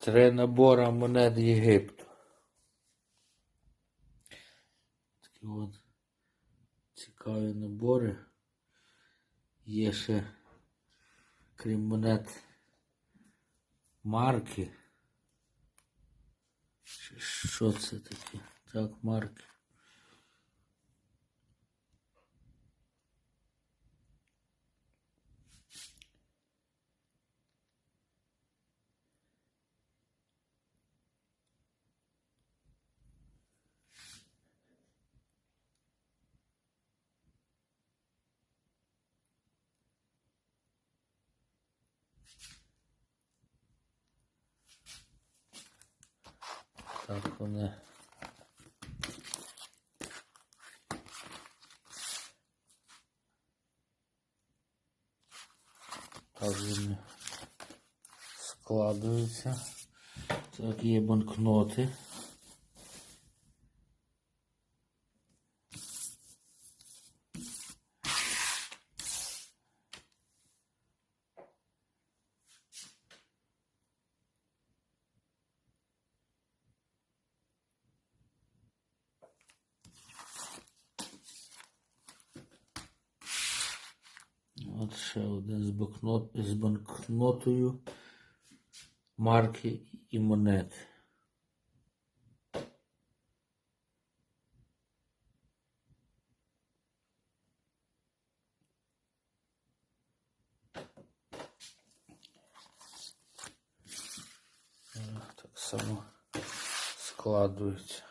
Три набори монет Єгипту. Такі от цікаві набори. Є ще, крім монет, марки. Що це таке? Так, марки. Так вони. Так вони складуються. Так, є банкноти. От ще один з, банкнот, з банкнотою марки і монет. Так само складується.